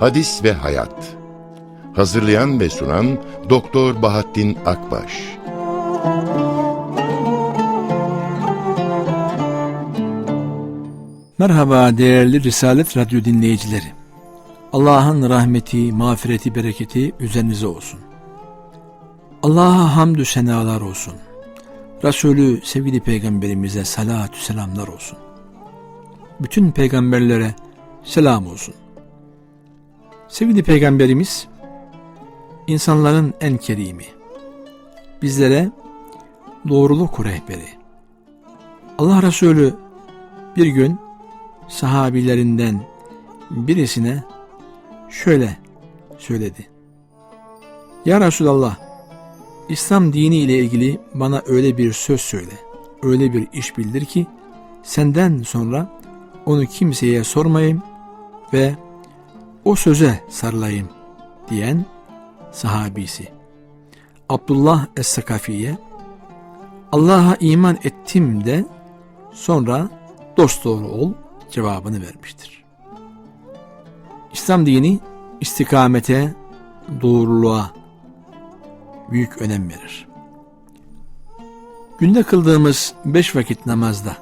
Hadis ve Hayat Hazırlayan ve sunan Doktor Bahattin Akbaş Merhaba değerli Risalet Radyo dinleyicileri. Allah'ın rahmeti, mağfireti, bereketi üzerinize olsun. Allah'a hamdü senalar olsun. Resulü sevgili peygamberimize salatü selamlar olsun. Bütün peygamberlere selam olsun. Sevgili peygamberimiz insanların en kerimi. Bizlere doğruluk rehberi. Allah Resulü bir gün sahabilerinden birisine şöyle söyledi. Ya Resulallah, İslam dini ile ilgili bana öyle bir söz söyle, öyle bir iş bildir ki senden sonra onu kimseye sormayayım ve o söze sarılayım diyen sahabisi. Abdullah Es-Sakafi'ye Allah'a iman ettim de sonra dosdoğru ol cevabını vermiştir. İslam dini istikamete, doğruluğa büyük önem verir. Günde kıldığımız beş vakit namazda,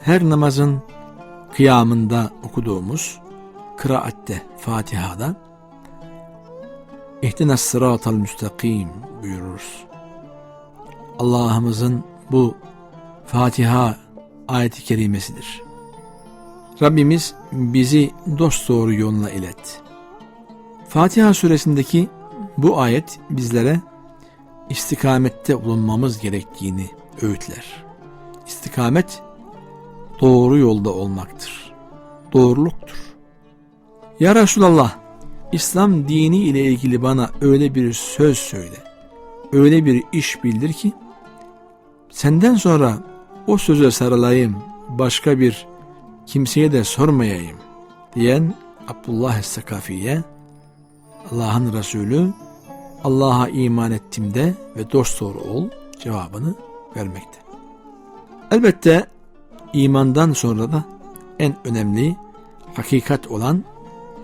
her namazın kıyamında okuduğumuz kıraatte, Fatiha'da İhtinas sıratal müstakim buyururuz. Allah'ımızın bu Fatiha ayeti kerimesidir. Rabbimiz bizi dosdoğru yoluna ilet. Fatiha suresindeki bu ayet bizlere istikamette bulunmamız gerektiğini öğütler. İstikamet doğru yolda olmaktır. Doğruluktur. Ya Resulallah, İslam dini ile ilgili bana öyle bir söz söyle, öyle bir iş bildir ki, senden sonra o söze sarılayım, başka bir kimseye de sormayayım diyen Abdullah Es-Sakafi'ye Allah'ın Resulü Allah'a iman ettim de ve dosdoğru ol cevabını vermekte. Elbette imandan sonra da en önemli hakikat olan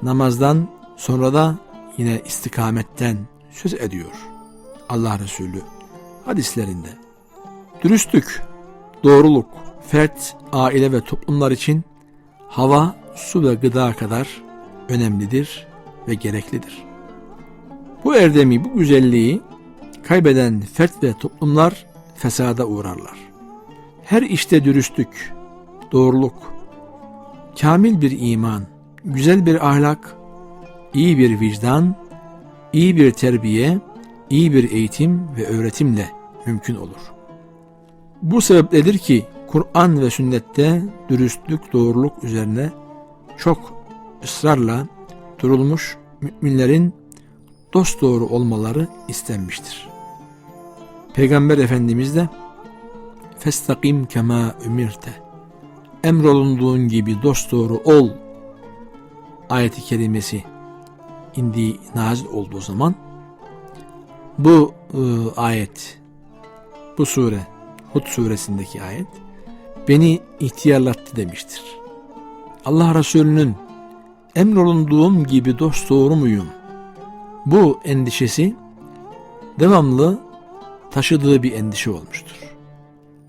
namazdan sonra da yine istikametten söz ediyor Allah Resulü hadislerinde. Dürüstlük, doğruluk, fert, aile ve toplumlar için hava, su ve gıda kadar önemlidir ve gereklidir. Bu erdemi, bu güzelliği kaybeden fert ve toplumlar fesada uğrarlar. Her işte dürüstlük, doğruluk, kamil bir iman, güzel bir ahlak, iyi bir vicdan, iyi bir terbiye, iyi bir eğitim ve öğretimle mümkün olur. Bu sebepledir ki Kur'an ve sünnette dürüstlük, doğruluk üzerine çok ısrarla durulmuş müminlerin dost doğru olmaları istenmiştir. Peygamber Efendimiz de Festakim kema ümirte Emrolunduğun gibi dost doğru ol ayeti kerimesi indiği nazil olduğu zaman bu ıı, ayet bu sure Hud suresindeki ayet beni ihtiyarlattı demiştir. Allah Resulü'nün emrolunduğum gibi dost doğru muyum? Bu endişesi devamlı taşıdığı bir endişe olmuştur.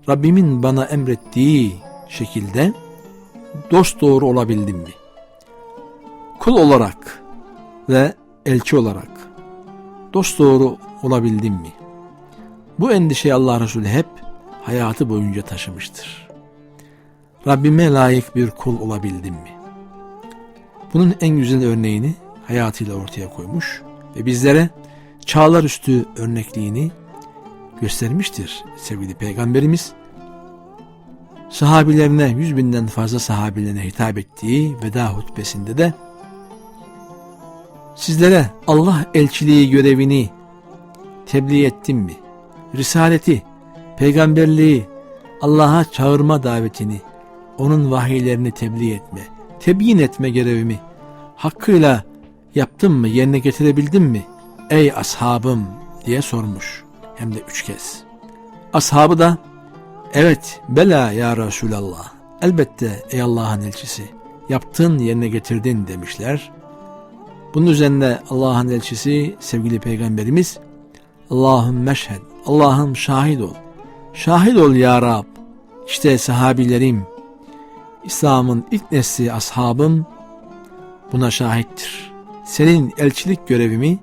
Rabbimin bana emrettiği şekilde dost doğru olabildim mi? Kul olarak ve elçi olarak dost doğru olabildim mi? Bu endişeyi Allah Resulü hep hayatı boyunca taşımıştır. Rabbime layık bir kul olabildim mi? Bunun en güzel örneğini hayatıyla ortaya koymuş ve bizlere çağlar üstü örnekliğini göstermiştir sevgili peygamberimiz. Sahabilerine yüz binden fazla sahabilerine hitap ettiği veda hutbesinde de sizlere Allah elçiliği görevini tebliğ ettim mi? Risaleti, peygamberliği, Allah'a çağırma davetini, onun vahiylerini tebliğ etme, tebyin etme görevimi hakkıyla yaptım mı, yerine getirebildim mi? Ey ashabım diye sormuş. Hem de üç kez. Ashabı da Evet, bela ya Resulallah. Elbette ey Allah'ın elçisi. Yaptın yerine getirdin demişler. Bunun üzerine Allah'ın elçisi sevgili peygamberimiz Allah'ım meşhed, Allah'ım şahit ol. Şahit ol ya Rab. İşte sahabilerim, İslam'ın ilk nesli ashabım buna şahittir. Senin elçilik görevimi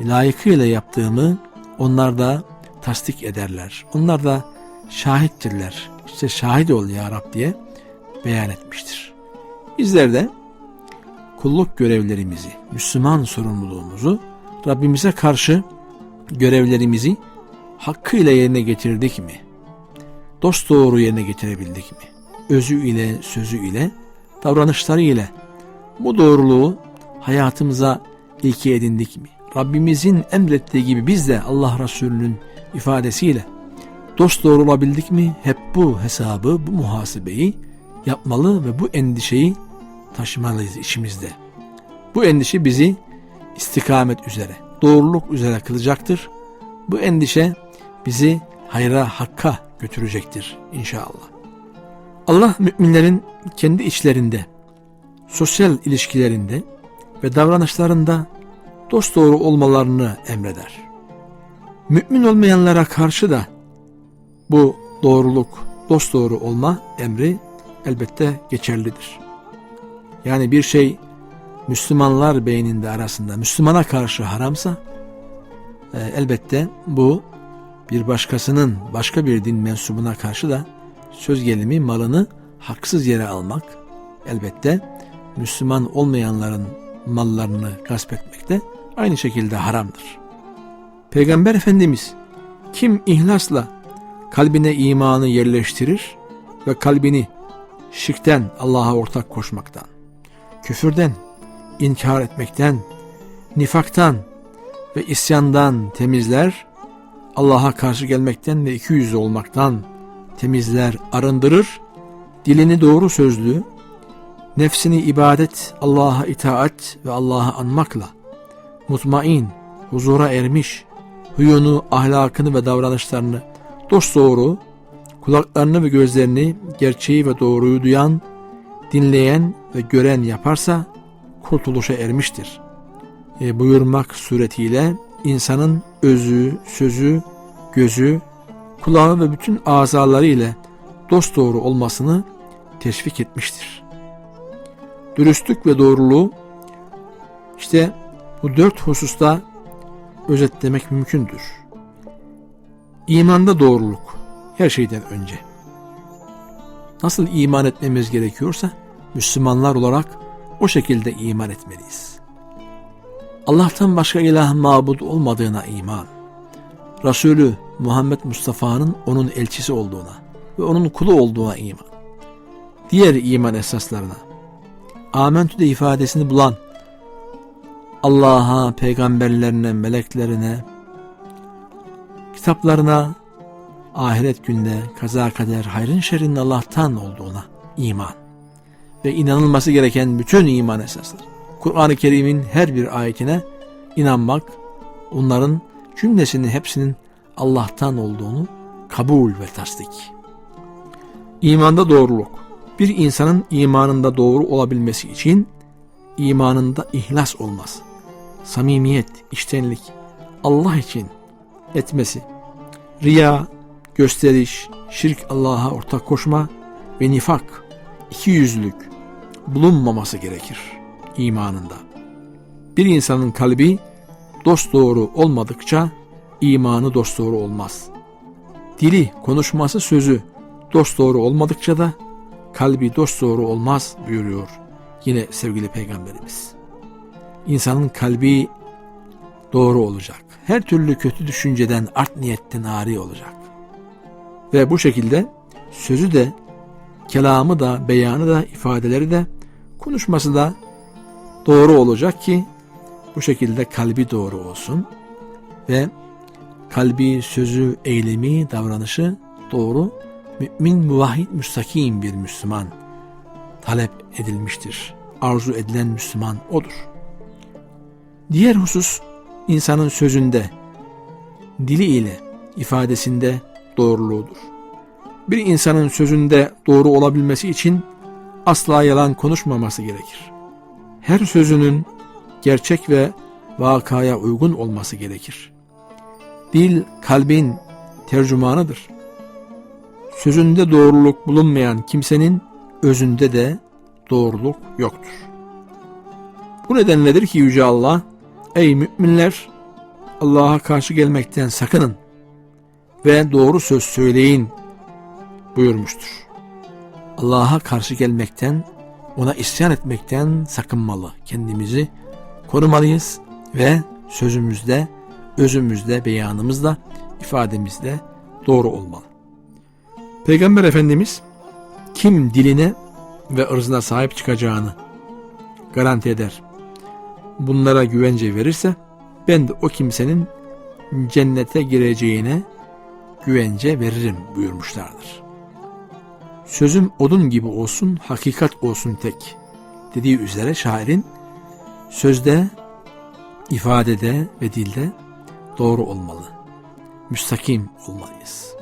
layıkıyla yaptığımı onlar da tasdik ederler. Onlar da şahittirler. İşte şahit ol ya Rab diye beyan etmiştir. Bizler de kulluk görevlerimizi, Müslüman sorumluluğumuzu Rabbimize karşı görevlerimizi hakkıyla yerine getirdik mi? Dost doğru yerine getirebildik mi? Özü ile, sözü ile, davranışları ile bu doğruluğu hayatımıza ilke edindik mi? Rabbimizin emrettiği gibi biz de Allah Resulü'nün ifadesiyle dost doğru olabildik mi? Hep bu hesabı, bu muhasebeyi yapmalı ve bu endişeyi taşımalıyız içimizde. Bu endişe bizi istikamet üzere, doğruluk üzere kılacaktır. Bu endişe bizi hayra, hakka götürecektir inşallah. Allah müminlerin kendi içlerinde, sosyal ilişkilerinde ve davranışlarında dost doğru olmalarını emreder. Mümin olmayanlara karşı da bu doğruluk, dost doğru olma emri elbette geçerlidir. Yani bir şey Müslümanlar beyninde arasında Müslümana karşı haramsa e, elbette bu bir başkasının başka bir din mensubuna karşı da söz gelimi malını haksız yere almak elbette Müslüman olmayanların mallarını gasp etmek de aynı şekilde haramdır. Peygamber Efendimiz kim ihlasla kalbine imanı yerleştirir ve kalbini şirkten Allah'a ortak koşmaktan, küfürden, inkar etmekten, nifaktan ve isyandan temizler, Allah'a karşı gelmekten ve iki yüzlü olmaktan temizler, arındırır, dilini doğru sözlü, nefsini ibadet, Allah'a itaat ve Allah'a anmakla, mutmain, huzura ermiş, huyunu, ahlakını ve davranışlarını dosdoğru, kulaklarını ve gözlerini gerçeği ve doğruyu duyan, dinleyen ve gören yaparsa kurtuluşa ermiştir. E, buyurmak suretiyle insanın özü, sözü, gözü, kulağı ve bütün azaları ile dosdoğru olmasını teşvik etmiştir. Dürüstlük ve doğruluğu işte bu dört hususta özetlemek mümkündür. İmanda doğruluk her şeyden önce. Nasıl iman etmemiz gerekiyorsa Müslümanlar olarak o şekilde iman etmeliyiz. Allah'tan başka ilah mabud olmadığına iman. Resulü Muhammed Mustafa'nın onun elçisi olduğuna ve onun kulu olduğuna iman. Diğer iman esaslarına. Amentü'de ifadesini bulan Allah'a, peygamberlerine, meleklerine, kitaplarına, ahiret günde kaza kader hayrın şerrinin Allah'tan olduğuna iman ve inanılması gereken bütün iman esasları. Kur'an-ı Kerim'in her bir ayetine inanmak, onların cümlesinin hepsinin Allah'tan olduğunu kabul ve tasdik. İmanda doğruluk. Bir insanın imanında doğru olabilmesi için imanında ihlas olmaz. Samimiyet, iştenlik, Allah için etmesi. Riya, gösteriş, şirk Allah'a ortak koşma ve nifak, iki yüzlülük bulunmaması gerekir imanında. Bir insanın kalbi dost doğru olmadıkça imanı dost doğru olmaz. Dili, konuşması, sözü dost doğru olmadıkça da kalbi dost doğru olmaz buyuruyor yine sevgili peygamberimiz. İnsanın kalbi doğru olacak. Her türlü kötü düşünceden, art niyetten ari olacak. Ve bu şekilde sözü de, kelamı da, beyanı da, ifadeleri de, konuşması da doğru olacak ki bu şekilde kalbi doğru olsun ve kalbi, sözü, eylemi, davranışı doğru, mümin, muvahhid, müstakim bir Müslüman talep edilmiştir. Arzu edilen Müslüman odur. Diğer husus insanın sözünde, dili ile ifadesinde doğruluğudur. Bir insanın sözünde doğru olabilmesi için asla yalan konuşmaması gerekir. Her sözünün gerçek ve vakaya uygun olması gerekir. Dil kalbin tercümanıdır. Sözünde doğruluk bulunmayan kimsenin özünde de doğruluk yoktur. Bu nedenledir ki Yüce Allah, ey müminler Allah'a karşı gelmekten sakının ve doğru söz söyleyin buyurmuştur. Allah'a karşı gelmekten, ona isyan etmekten sakınmalı. Kendimizi korumalıyız ve sözümüzde, özümüzde, beyanımızda, ifademizde doğru olmalı. Peygamber Efendimiz kim diline ve ırzına sahip çıkacağını garanti eder. Bunlara güvence verirse ben de o kimsenin cennete gireceğine güvence veririm buyurmuşlardır. Sözüm odun gibi olsun, hakikat olsun tek dediği üzere şairin sözde, ifadede ve dilde doğru olmalı. Müstakim olmalıyız.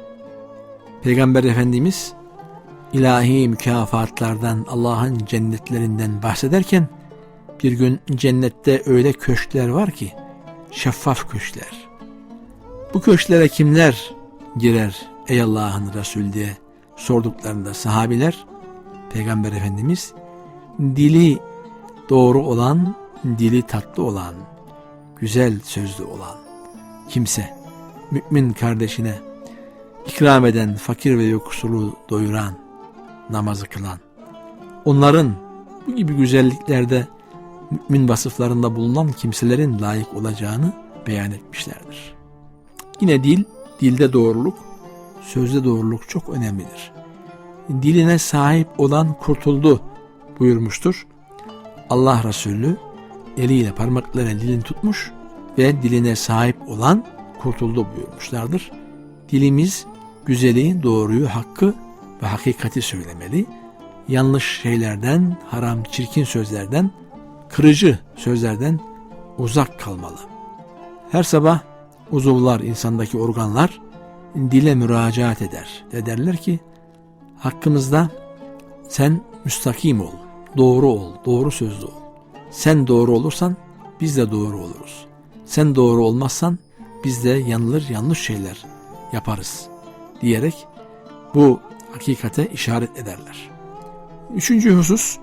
Peygamber Efendimiz ilahi mükafatlardan, Allah'ın cennetlerinden bahsederken bir gün cennette öyle köşkler var ki şeffaf köşkler. Bu köşklere kimler girer ey Allah'ın Resulü diye sorduklarında sahabiler Peygamber Efendimiz dili doğru olan, dili tatlı olan, güzel sözlü olan kimse, mümin kardeşine ikram eden, fakir ve yoksulu doyuran, namazı kılan, onların bu gibi güzelliklerde mümin vasıflarında bulunan kimselerin layık olacağını beyan etmişlerdir. Yine dil, dilde doğruluk, sözde doğruluk çok önemlidir. Diline sahip olan kurtuldu buyurmuştur. Allah Resulü eliyle parmaklarıyla dilini tutmuş ve diline sahip olan kurtuldu buyurmuşlardır. Dilimiz güzeli, doğruyu, hakkı ve hakikati söylemeli. Yanlış şeylerden, haram, çirkin sözlerden, kırıcı sözlerden uzak kalmalı. Her sabah uzuvlar, insandaki organlar dile müracaat eder. Ve derler ki hakkımızda sen müstakim ol, doğru ol, doğru sözlü ol. Sen doğru olursan biz de doğru oluruz. Sen doğru olmazsan biz de yanılır yanlış şeyler yaparız diyerek bu hakikate işaret ederler. Üçüncü husus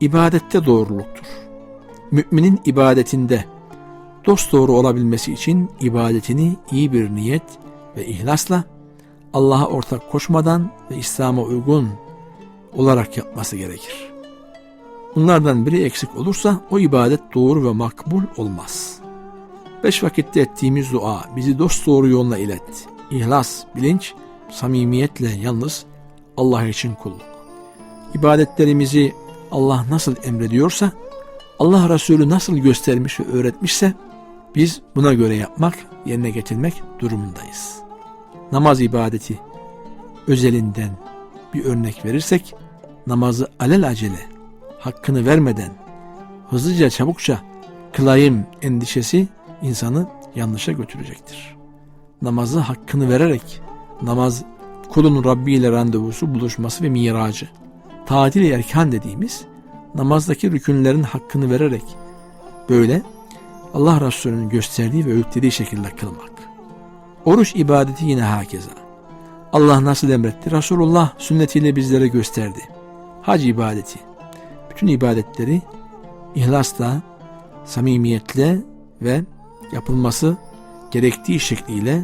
ibadette doğruluktur. Müminin ibadetinde dost doğru olabilmesi için ibadetini iyi bir niyet ve ihlasla Allah'a ortak koşmadan ve İslam'a uygun olarak yapması gerekir. Bunlardan biri eksik olursa o ibadet doğru ve makbul olmaz. Beş vakitte ettiğimiz dua bizi dost doğru yoluna ilet. İhlas, bilinç, samimiyetle yalnız Allah için kulluk. İbadetlerimizi Allah nasıl emrediyorsa, Allah Resulü nasıl göstermiş ve öğretmişse biz buna göre yapmak, yerine getirmek durumundayız. Namaz ibadeti özelinden bir örnek verirsek, namazı alel acele, hakkını vermeden, hızlıca çabukça kılayım endişesi insanı yanlışa götürecektir. Namazı hakkını vererek, namaz kulun Rabbi ile randevusu, buluşması ve miracı. Tatil erkan dediğimiz namazdaki rükünlerin hakkını vererek böyle Allah Resulü'nün gösterdiği ve öğütlediği şekilde kılmak. Oruç ibadeti yine hakeza. Allah nasıl emretti? Resulullah sünnetiyle bizlere gösterdi. Hac ibadeti. Bütün ibadetleri ihlasla, samimiyetle ve yapılması gerektiği şekliyle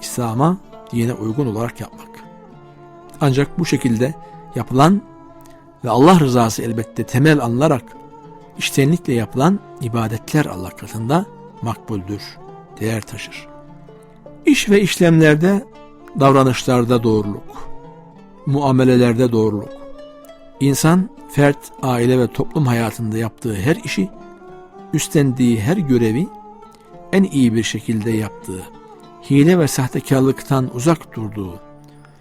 İslam'a, dine uygun olarak yapmak. Ancak bu şekilde yapılan ve Allah rızası elbette temel alınarak iştenlikle yapılan ibadetler Allah katında makbuldür, değer taşır. İş ve işlemlerde, davranışlarda doğruluk, muamelelerde doğruluk. İnsan, fert, aile ve toplum hayatında yaptığı her işi, üstlendiği her görevi en iyi bir şekilde yaptığı, hile ve sahtekarlıktan uzak durduğu,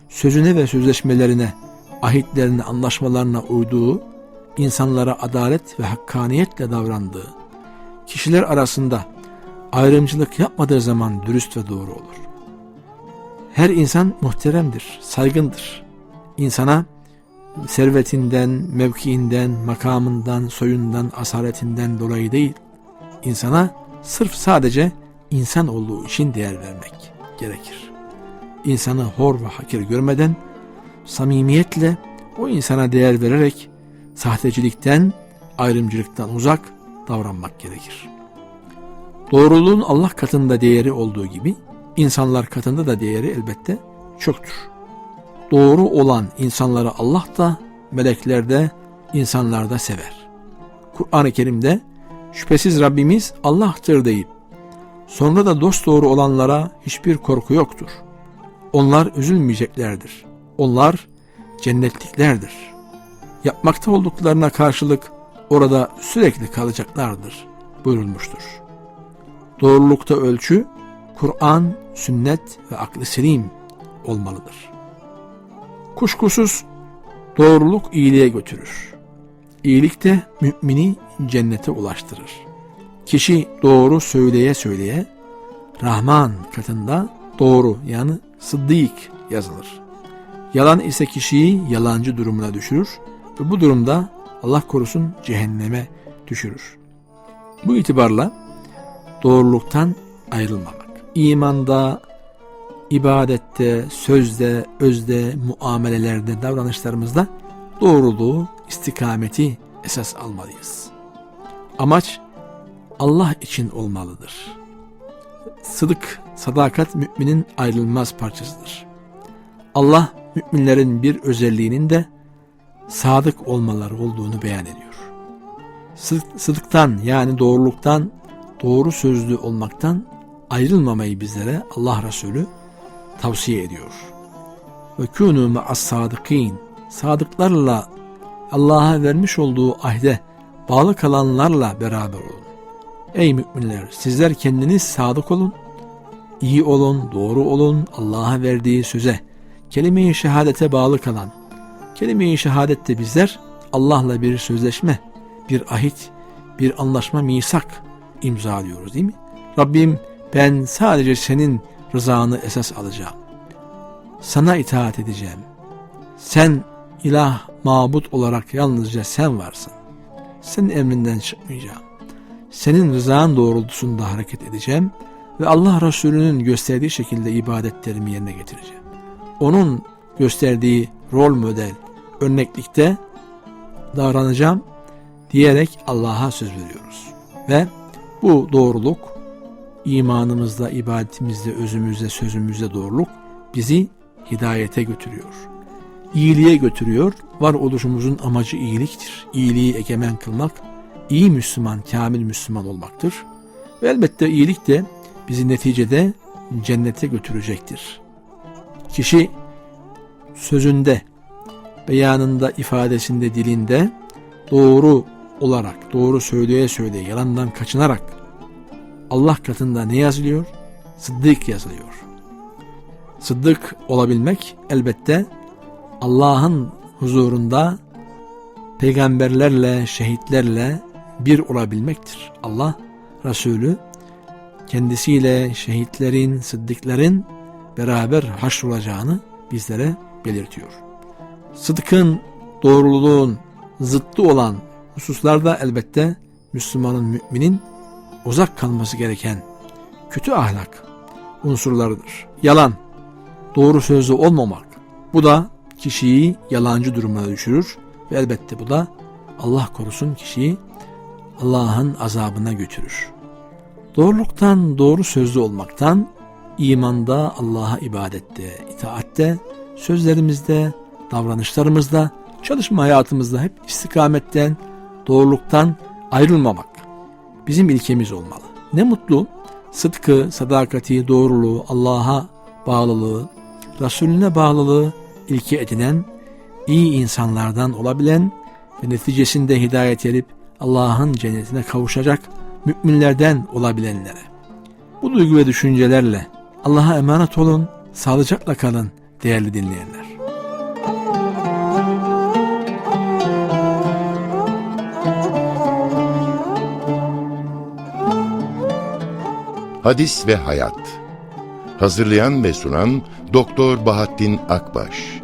sözüne ve sözleşmelerine, ahitlerine, anlaşmalarına uyduğu, insanlara adalet ve hakkaniyetle davrandığı, kişiler arasında ayrımcılık yapmadığı zaman dürüst ve doğru olur. Her insan muhteremdir, saygındır. İnsana servetinden, mevkiinden, makamından, soyundan, asaletinden dolayı değil, insana sırf sadece insan olduğu için değer vermek gerekir. İnsanı hor ve hakir görmeden, samimiyetle o insana değer vererek sahtecilikten, ayrımcılıktan uzak davranmak gerekir. Doğruluğun Allah katında değeri olduğu gibi insanlar katında da değeri elbette çoktur. Doğru olan insanları Allah da melekler de insanlar da sever. Kur'an-ı Kerim'de şüphesiz Rabbimiz Allah'tır deyip sonra da dost doğru olanlara hiçbir korku yoktur. Onlar üzülmeyeceklerdir. Onlar cennetliklerdir. Yapmakta olduklarına karşılık orada sürekli kalacaklardır buyurulmuştur. Doğrulukta ölçü Kur'an, sünnet ve aklı selim olmalıdır. Kuşkusuz doğruluk iyiliğe götürür. İyilik de mümini cennete ulaştırır. Kişi doğru söyleye söyleye Rahman katında doğru yani sıddık yazılır. Yalan ise kişiyi yalancı durumuna düşürür ve bu durumda Allah korusun cehenneme düşürür. Bu itibarla doğruluktan ayrılmamak. İmanda, ibadette, sözde, özde, muamelelerde, davranışlarımızda doğruluğu, istikameti esas almalıyız. Amaç Allah için olmalıdır. Sıdık, sadakat müminin ayrılmaz parçasıdır. Allah müminlerin bir özelliğinin de sadık olmaları olduğunu beyan ediyor. Sıdık, sıdıktan yani doğruluktan, doğru sözlü olmaktan ayrılmamayı bizlere Allah Resulü tavsiye ediyor. Ve kûnû ma'as sadıkîn. Sadıklarla Allah'a vermiş olduğu ahde bağlı kalanlarla beraber olun. Ey müminler sizler kendiniz sadık olun, iyi olun, doğru olun, Allah'a verdiği söze, kelime-i şehadete bağlı kalan, kelime-i şehadette bizler Allah'la bir sözleşme, bir ahit, bir anlaşma, misak imzalıyoruz değil mi? Rabbim ben sadece senin rızanı esas alacağım. Sana itaat edeceğim. Sen ilah, mabut olarak yalnızca sen varsın. Senin emrinden çıkmayacağım. Senin rızan doğrultusunda hareket edeceğim ve Allah Resulü'nün gösterdiği şekilde ibadetlerimi yerine getireceğim. Onun gösterdiği rol model, örneklikte davranacağım diyerek Allah'a söz veriyoruz. Ve bu doğruluk imanımızda, ibadetimizde, özümüzde, sözümüzde doğruluk bizi hidayete götürüyor. İyiliğe götürüyor. Var oluşumuzun amacı iyiliktir. İyiliği egemen kılmak, iyi Müslüman, kamil Müslüman olmaktır. Ve elbette iyilik de bizi neticede cennete götürecektir. Kişi sözünde, beyanında, ifadesinde, dilinde doğru olarak, doğru söyleye söyleye, yalandan kaçınarak Allah katında ne yazılıyor? Sıddık yazılıyor. Sıddık olabilmek elbette Allah'ın huzurunda peygamberlerle, şehitlerle bir olabilmektir. Allah Resulü kendisiyle şehitlerin, sıddıkların beraber haşrolacağını bizlere belirtiyor. Sıdkın, doğruluğun zıttı olan hususlarda elbette Müslümanın, müminin uzak kalması gereken kötü ahlak unsurlarıdır. Yalan, doğru sözlü olmamak. Bu da kişiyi yalancı durumuna düşürür ve elbette bu da Allah korusun kişiyi Allah'ın azabına götürür. Doğruluktan, doğru sözlü olmaktan, imanda, Allah'a ibadette, itaatte, sözlerimizde, davranışlarımızda, çalışma hayatımızda hep istikametten, doğruluktan ayrılmamak bizim ilkemiz olmalı. Ne mutlu sıdkı, sadakati, doğruluğu, Allah'a bağlılığı, Resulüne bağlılığı ilke edinen, iyi insanlardan olabilen ve neticesinde hidayet edip Allah'ın cennetine kavuşacak müminlerden olabilenlere. Bu duygu ve düşüncelerle Allah'a emanet olun, sağlıcakla kalın değerli dinleyenler. Hadis ve Hayat Hazırlayan ve sunan Doktor Bahattin Akbaş.